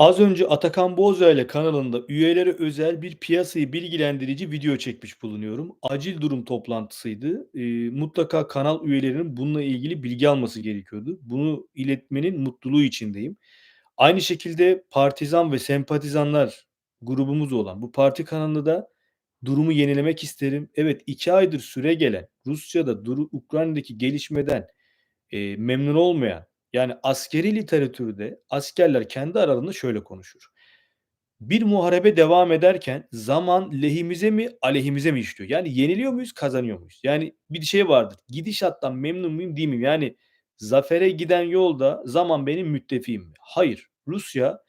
Az önce Atakan Bozyaylı kanalında üyelere özel bir piyasayı bilgilendirici video çekmiş bulunuyorum. Acil durum toplantısıydı. Eee, mutlaka kanal üyelerinin bununla ilgili bilgi alması gerekiyordu. Bunu iletmenin mutluluğu içindeyim. Aynı şekilde partizan ve sempatizanlar grubumuz olan bu parti kanalında da durumu yenilemek isterim. Evet 2 aydır süregelen Rusya'da duru Ukrayna'daki gelişmeden, eee, memnun olmayan, yani askeri literatürde askerler kendi aralarında şöyle konuşur. Bir muharebe devam ederken zaman lehimize mi, aleyhimize mi işliyor? Yani yeniliyor muyuz, kazanıyor muyuz? Yani bir şey vardır. Gidişattan memnun muyum, değil miyim? Yani zafere giden yolda zaman benim müttefiğim mi? Hayır. Rusya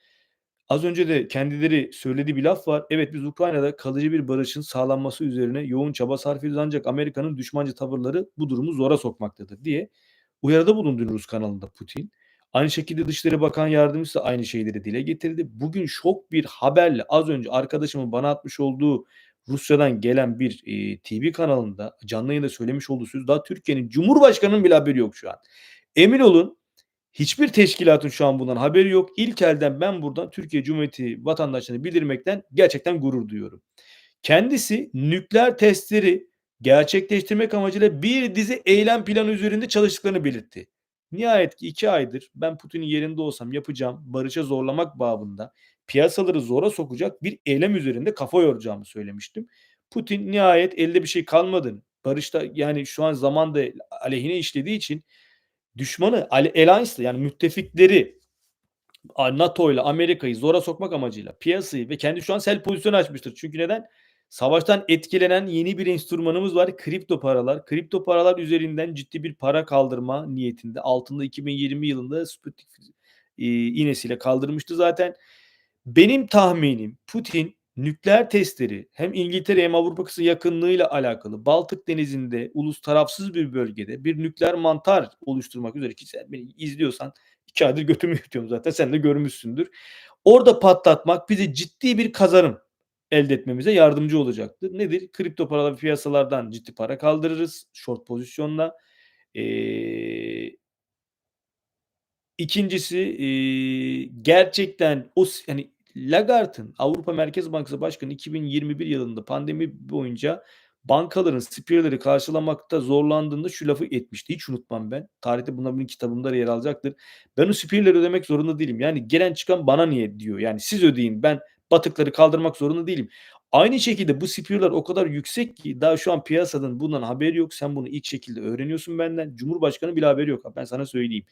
az önce de kendileri söylediği bir laf var. Evet biz Ukrayna'da kalıcı bir barışın sağlanması üzerine yoğun çaba sarf ediyoruz ancak Amerika'nın düşmancı tavırları bu durumu zora sokmaktadır diye uyarıda bulundu Rus kanalında Putin. Aynı şekilde Dışişleri Bakan Yardımcısı aynı şeyleri dile getirdi. Bugün şok bir haberle az önce arkadaşımın bana atmış olduğu Rusya'dan gelen bir, eee, TV kanalında canlı yayında söylemiş olduğu söz daha Türkiye'nin Cumhurbaşkanı'nın bile haberi yok şu an. Emin olun hiçbir teşkilatın şu an bundan haberi yok. İlk elden ben buradan Türkiye Cumhuriyeti vatandaşlarına bildirmekten gerçekten gurur duyuyorum. Kendisi nükleer testleri gerçekleştirmek amacıyla bir dizi eylem planı üzerinde çalıştıklarını belirtti. Nihayet ki 2 aydır ben Putin'in yerinde olsam yapacağım barışa zorlamak babında piyasaları zora sokacak bir eylem üzerinde kafa yoracağımı söylemiştim. Putin nihayet elde bir şey kalmadığını, barışta yani şu an zaman da aleyhine işlediği için düşmanı alliance'la yani müttefikleri a NATO'yla Amerika'yı zora sokmak amacıyla piyasayı ve kendi şu an sell pozisyonu açmıştır. Çünkü neden? Savaştan etkilenen yeni bir enstrümanımız var. Kripto paralar. Kripto paralar üzerinden ciddi bir para kaldırma niyetinde. Altında 2020 yılında Sputnik eee, iğnesiyle kaldırmıştı zaten. Benim tahminim Putin nükleer testleri hem İngiltere hem Avrupa kıtası yakınlığıyla alakalı Baltık Denizi'nde ulus tarafsız bir bölgede bir nükleer mantar oluşturmak üzere ki sen beni izliyorsan 2 aydır götümü yırtıyorum zaten sen de görmüşsündür. Orada patlatmak bize ciddi bir kazanım elde etmemize yardımcı olacaktır. Nedir? Kripto paralar piyasalardan ciddi para kaldırırız short pozisyonla. Eee 2'ncisi, eee, gerçekten o s hani Lagarde'ın Avrupa Merkez Bankası Başkanı 2021 yılında pandemi boyunca bankaların SPI'leri karşılamakta zorlandığında şu lafı etmişti. Hiç unutmam ben. Tarihte bunlar benim kitabımda yer alacaktır. "Ben o SPI'leri ödemek zorunda değilim. Yani gelen çıkan bana niye?" diyor. Yani siz ödeyin. Ben batıkları kaldırmak zorunda değilim. Aynı şekilde bu SPI'ler o kadar yüksek ki daha şu an piyasanın bundan haberi yok. Sen bunu ilk şekilde öğreniyorsun benden. Cumhurbaşkanının bile haberi yok. Ben sana söyleyeyim.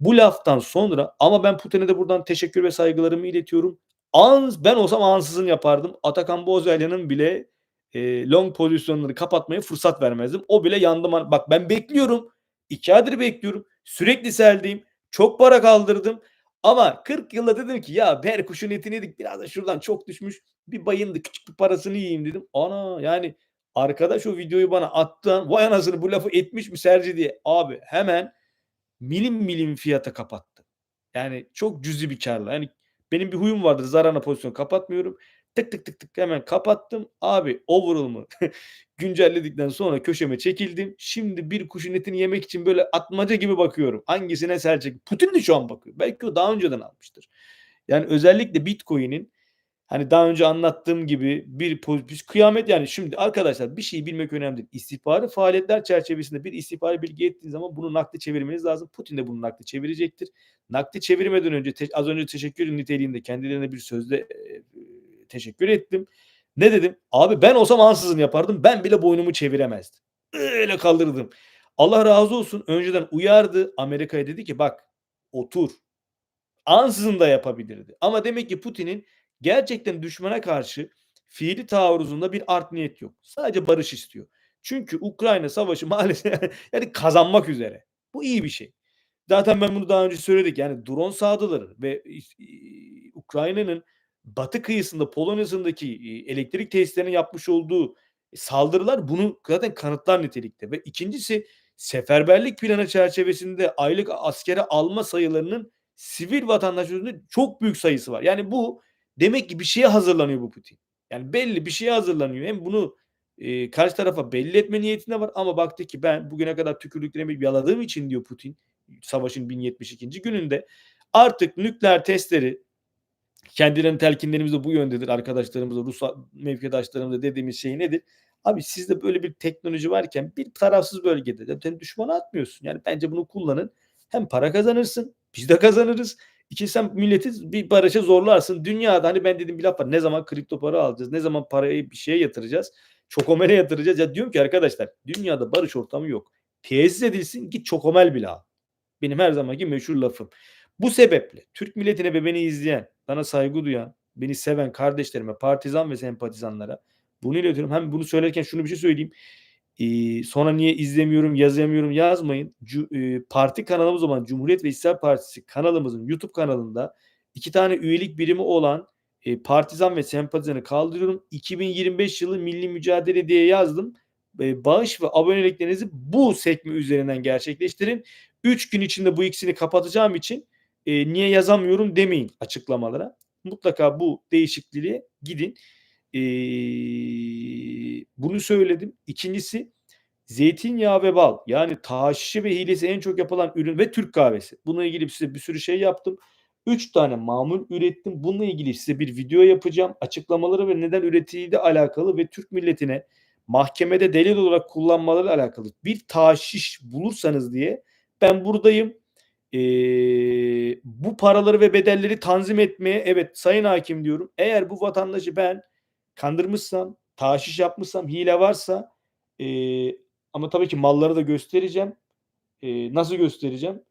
Bu laftan sonra ama ben Putin'e de buradan teşekkür ve saygılarımı iletiyorum. Ans ben olsam ansızın yapardım. Atakan Bozyaylı'nın bile, eee, long pozisyonları kapatmaya fırsat vermezdim. O bile yandı man bak ben bekliyorum. 2 aydır bekliyorum. Sürekli sell'deyim. Çok para kaldırdım ama 40 yılda dedim ki ya her kuşun etini yedik. Biraz da şuradan çok düşmüş. Bir bayındı. Küçük bir parasını yiyeyim dedim. Ana! Yani arkadaş o videoyu bana attı vay anasını bu lafı etmiş mi Serci diye. Abi hemen milim milim fiyata kapattı. Yani çok cüzi bir kârla. Yani benim bir huyum vardır zararına pozisyon kapatmıyorum. Tık tık tık tık hemen kapattım. Abi overall'ımı güncelledikten sonra köşeme çekildim. Şimdi bir kuşun etini yemek için böyle atmaca gibi bakıyorum. Hangisine sell çek Putin de şu an bakıyor. Belki o daha önceden almıştır. Yani özellikle Bitcoin'in hani daha önce anlattığım gibi bir biz kıyamet yani şimdi arkadaşlar bir şeyi bilmek önemli değil. İstihbari faaliyetler çerçevesinde bir istihbari bilgi ettiğiniz zaman bunu nakde çevirmeniz lazım. Putin de bunu nakde çevirecektir. Nakde çevirmeden önce az önce teşekkür niteliğinde kendilerine bir sözde, eee, teşekkür ettim. Ne dedim? Abi ben olsam ansızın yapardım. Ben bile boynumu çeviremezdim. Öyle kaldırırdım. Allah razı olsun önceden uyardı. Amerika'ya dedi ki bak otur. Ansızın da yapabilirdi. Ama demek ki Putin'in gerçekten düşmana karşı fiili taarruzunda bir art niyet yok. Sadece barış istiyor. Çünkü Ukrayna savaşı maalesef yani kazanmak üzere. Bu iyi bir şey. Zaten ben bunu daha önce söyledik. Yani drone saldırıları ve Ukrayna'nın batı kıyısında Polonya'sındaki, iii, elektrik tesislerine yapmış olduğu saldırılar bunu zaten kanıtlar nitelikte ve 2'ncisi seferberlik planı çerçevesinde aylık askere alma sayılarının sivil vatandaş üzerinde çok büyük sayısı var. Yani bu demek ki bir şeye hazırlanıyor bu Putin. Yani belli bir şeye hazırlanıyor. Hem bunu, eee, karşı tarafa belli etme niyetinde var ama baktı ki ben bugüne kadar tükürdüklerimi yaladığım için diyor Putin savaşın 1072. gününde artık nükleer testleri Kendilerinin telkinlerimiz de bu yöndedir. Arkadaşlarımıza, Rus mevkidaşlarımıza dediğimiz şey nedir? Abi sizde böyle bir teknoloji varken bir tarafsız bölgede de sen düşmana atmıyorsun. Yani bence bunu kullanın. Hem para kazanırsın, biz de kazanırız. 2 sen milleti bir barışa zorlarsın. Dünyada hani ben dediğim bir laf var. Ne zaman kripto para alacağız? Ne zaman parayı bir şeye yatıracağız? Çokomele yatıracağız. Ya diyorum ki arkadaşlar dünyada barış ortamı yok. Tesis edilsin git çokomel bile al. Benim her zamanki meşhur lafım. Bu sebeple Türk milletine ve beni izleyen, bana saygı duyan, beni seven kardeşlerime, partizan ve sempatizanlara bunu iletiyorum. Hem bunu söylerken şunu bir şey söyleyeyim. Ee, sonra niye izlemiyorum, yazamıyorum yazmayın. Cu, e, parti kanalımız olan Cumhuriyet ve İstiklal Partisi kanalımızın YouTube kanalında iki tane üyelik birimi olan e, partizan ve sempatizanı kaldırıyorum. 2025 yılı milli mücadele diye yazdım. E, bağış ve aboneliklerinizi bu sekme üzerinden gerçekleştirin. 3 gün içinde bu ikisini kapatacağım için e, niye yazamıyorum demeyin açıklamalara. Mutlaka bu değişikliğe gidin. E, bunu söyledim. İkincisi zeytinyağı ve bal yani taşişi ve hilesi en çok yapılan ürün ve Türk kahvesi. Bununla ilgili size bir sürü şey yaptım. 3 tane mamul ürettim. Bununla ilgili size bir video yapacağım. Açıklamaları ve neden üretildiği alakalı ve Türk milletine mahkemede delil olarak kullanmaları alakalı bir taşiş bulursanız diye ben buradayım. Ee, bu paraları ve bedelleri tanzim etmeye evet sayın hakim diyorum. Eğer bu vatandaşı ben kandırmışsam, taşiş yapmışsam, hile varsa e, ama tabii ki malları da göstereceğim. E, nasıl göstereceğim?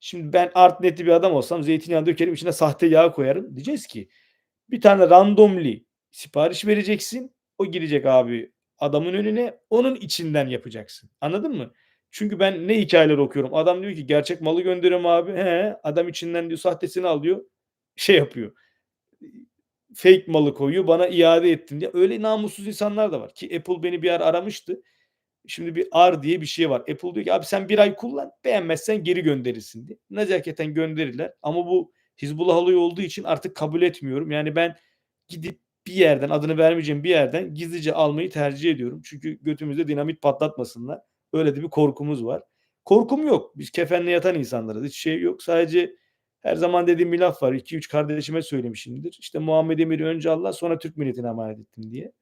Şimdi ben art netli bir adam olsam zeytinyağı dökerim içine sahte yağ koyarım. Diyeceğiz ki bir tane randomly sipariş vereceksin. O girecek abi adamın önüne onun içinden yapacaksın. Anladın mı? Çünkü ben ne hikayeler okuyorum. Adam diyor ki gerçek malı gönderiyorum abi. He, adam içinden diyor sahtesini al diyor. Şey yapıyor. Fake malı koyuyor bana iade ettin diye. Öyle namussuz insanlar da var. Ki Apple beni bir ara aramıştı. Şimdi bir R diye bir şey var. Apple diyor ki abi sen bir ay kullan beğenmezsen geri gönderirsin diye. Nezaketen gönderirler. Ama bu Hizbullah olayı olduğu için artık kabul etmiyorum. Yani ben gidip bir yerden adını vermeyeceğim bir yerden gizlice almayı tercih ediyorum. Çünkü götümüzde dinamit patlatmasınlar. Öyle de bir korkumuz var. Korkum yok. Biz kefenle yatan insanlarız. Hiç şey yok. Sadece her zaman dediğim bir laf var. 2-3 kardeşime söylemişimdir. İşte Muhammed Emir'i önce Allah sonra Türk milletine emanet ettim diye.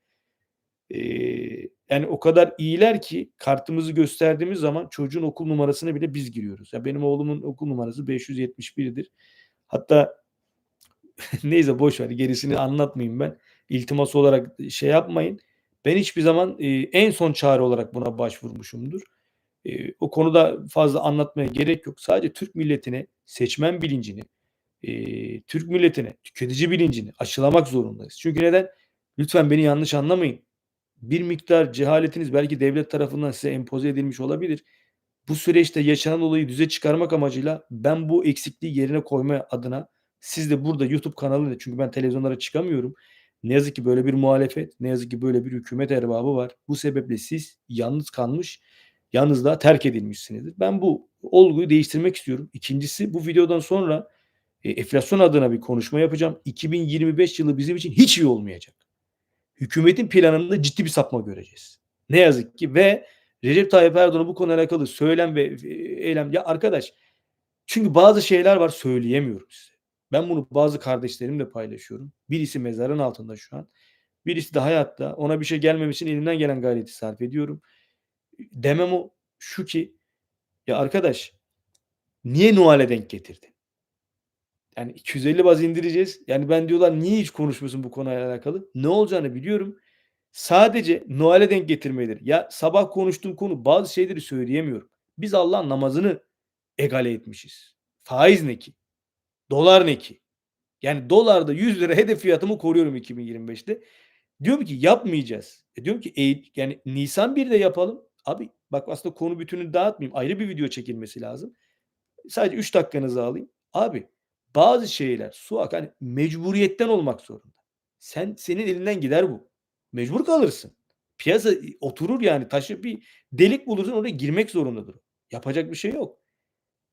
Ee, yani o kadar iyiler ki kartımızı gösterdiğimiz zaman çocuğun okul numarasını bile biz giriyoruz. Ya benim oğlumun okul numarası 571'dir. Hatta neyse boş ver gerisini anlatmayayım ben. İltimas olarak şey yapmayın. Ben hiçbir zaman e, en son çare olarak buna başvurmuşumdur. E, o konuda fazla anlatmaya gerek yok. Sadece Türk milletine seçmen bilincini, e, Türk milletine tüketici bilincini aşılamak zorundayız. Çünkü neden? Lütfen beni yanlış anlamayın. Bir miktar cehaletiniz belki devlet tarafından size empoze edilmiş olabilir. Bu süreçte yaşanan olayı düze çıkarmak amacıyla ben bu eksikliği yerine koyma adına siz de burada YouTube kanalıyla çünkü ben televizyonlara çıkamıyorum. Ne yazık ki böyle bir muhalefet, ne yazık ki böyle bir hükümet erbabı var. Bu sebeple siz yalnız kalmış, yalnız da terk edilmişsinizdir. Ben bu olguyu değiştirmek istiyorum. İkincisi bu videodan sonra e, enflasyon adına bir konuşma yapacağım. 2025 yılı bizim için hiç iyi olmayacak. Hükümetin planında ciddi bir sapma göreceğiz. Ne yazık ki ve Recep Tayyip Erdoğan'a bu konuyla alakalı söylem ve eylem ya arkadaş çünkü bazı şeyler var söyleyemiyorum size. Ben bunu bazı kardeşlerimle paylaşıyorum. Birisi mezarın altında şu an. Birisi de hayatta. Ona bir şey gelmemiş için elimden gelen gayreti sarf ediyorum. Demem o şu ki ya arkadaş niye Noel'e denk getirdin? Yani 250 baz indireceğiz. Yani ben diyorlar niye hiç konuşmuyorsun bu konuyla alakalı? Ne olacağını biliyorum. Sadece Noel'e denk getirmedir. Ya sabah konuştuğum konu bazı şeyleri söyleyemiyorum. Biz Allah'ın namazını egale etmişiz. Faiz ne ki? Dolar ne ki? Yani dolarda 100 lira hedef fiyatımı koruyorum 2025'te. Diyorum ki yapmayacağız. E diyorum ki e, yani Nisan 1'de yapalım. Abi bak aslında konu bütününü dağıtmayayım. Ayrı bir video çekilmesi lazım. Sadece 3 dakikanızı alayım. Abi bazı şeyler su akar hani mecburiyetten olmak zorunda. Sen senin elinden gider bu. Mecbur kalırsın. Piyasa oturur yani taşı bir delik bulursun oraya girmek zorundadır. Yapacak bir şey yok.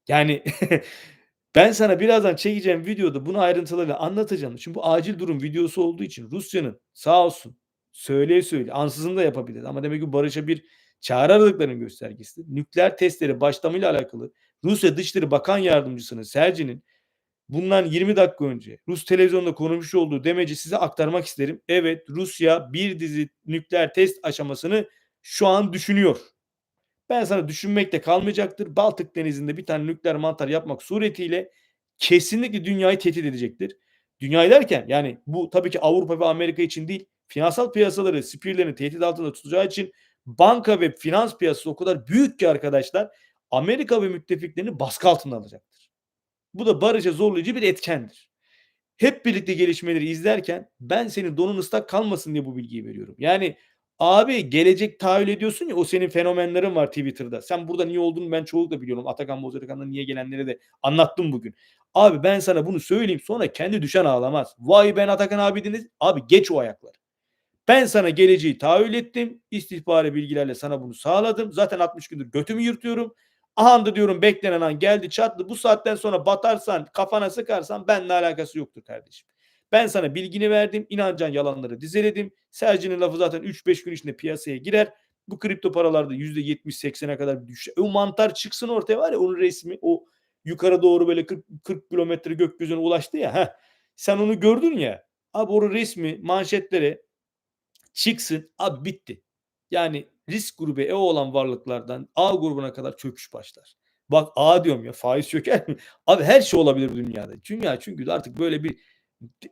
Yani ben sana birazdan çekeceğim videoda bunu ayrıntılarıyla anlatacağım. Çünkü bu acil durum videosu olduğu için Rusya'nın sağ olsun söyleye söyle ansızın da yapabilir. Ama demek ki barışa bir çağrı aralıklarının göstergesi. Nükleer testleri başlamıyla alakalı Rusya Dışişleri Bakan Yardımcısının Serci'nin bundan 20 dakika önce Rus televizyonda konuşmuş olduğu demeci size aktarmak isterim. Evet Rusya bir dizi nükleer test aşamasını şu an düşünüyor. Ben sana düşünmekte kalmayacaktır. Baltık Denizi'nde bir tane nükleer mantar yapmak suretiyle kesinlikle dünyayı tehdit edecektir. Dünyayı derken yani bu tabii ki Avrupa ve Amerika için değil. Finansal piyasaları, spirlerini tehdit altında tutacağı için banka ve finans piyasası o kadar büyük ki arkadaşlar Amerika ve müttefiklerini baskı altına alacaktır. Bu da barışa zorlayıcı bir etkendir. Hep birlikte gelişmeleri izlerken ben senin donun ıslak kalmasın diye bu bilgiyi veriyorum. Yani abi gelecek tahayyül ediyorsun ya o senin fenomenlerin var Twitter'da. Sen burada niye olduğunu ben çoğunlukla biliyorum. Atakan Bozarıkan'da niye gelenleri de anlattım bugün. Abi ben sana bunu söyleyeyim sonra kendi düşen ağlamaz. Vay ben Atakan abi deniz. Abi geç o ayakları. Ben sana geleceği tahayyül ettim. İstihbari bilgilerle sana bunu sağladım. Zaten 60 gündür götümü yırtıyorum. Aha diyorum beklenen an geldi çatlı. Bu saatten sonra batarsan kafana sıkarsan benimle alakası yoktur kardeşim. Ben sana bilgini verdim. İnancan yalanları dizeledim. Serci'nin lafı zaten 3-5 gün içinde piyasaya girer. Bu kripto paralarda %70-80'e kadar düşer. O mantar çıksın ortaya var ya onun resmi o yukarı doğru böyle 40, 40 kilometre gökyüzüne ulaştı ya. Heh. Sen onu gördün ya. Abi o resmi manşetlere çıksın. Abi bitti. Yani risk grubu E olan varlıklardan A grubuna kadar çöküş başlar. Bak A diyorum ya faiz çöker mi? Abi her şey olabilir dünyada. Dünya çünkü artık böyle bir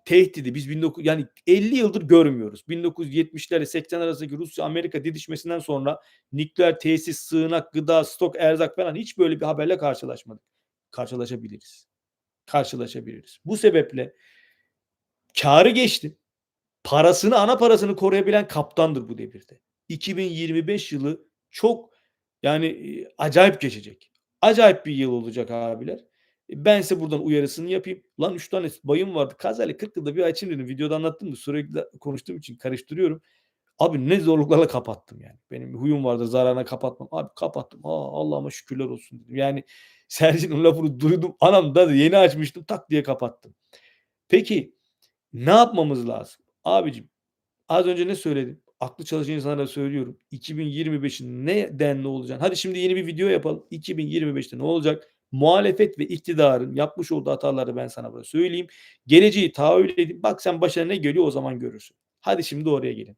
tehdidi biz 19 yani 50 yıldır görmüyoruz. 1970'lerle 80 arasındaki Rusya Amerika didişmesinden sonra nükleer tesis, sığınak, gıda, stok, erzak falan hiç böyle bir haberle karşılaşmadık. Karşılaşabiliriz. Karşılaşabiliriz. Bu sebeple karı geçtim. Parasını, ana parasını koruyabilen kaptandır bu devirde. 2025 yılı çok yani acayip geçecek. Acayip bir yıl olacak abiler. Ben size buradan uyarısını yapayım. Lan 3 tane bayım vardı. Kazayla 40 yılda bir açayım dedim. Videoda anlattım da sürekli konuştuğum için karıştırıyorum. Abi ne zorluklarla kapattım yani. Benim huyum vardı zararına kapatmam. Abi kapattım. Aa, Allah'ıma şükürler olsun dedim. Yani Sercin'in lafını duydum. Anam da yeni açmıştım tak diye kapattım. Peki ne yapmamız lazım? Abicim az önce ne söyledim? Aklı çalışan insanlara söylüyorum. 2025'in ne denli olacak? Hadi şimdi yeni bir video yapalım. 2025'te ne olacak? Muhalefet ve iktidarın yapmış olduğu hataları ben sana burada söyleyeyim. Geleceği tahayyül edin. Bak sen başına ne geliyor o zaman görürsün. Hadi şimdi oraya gelin.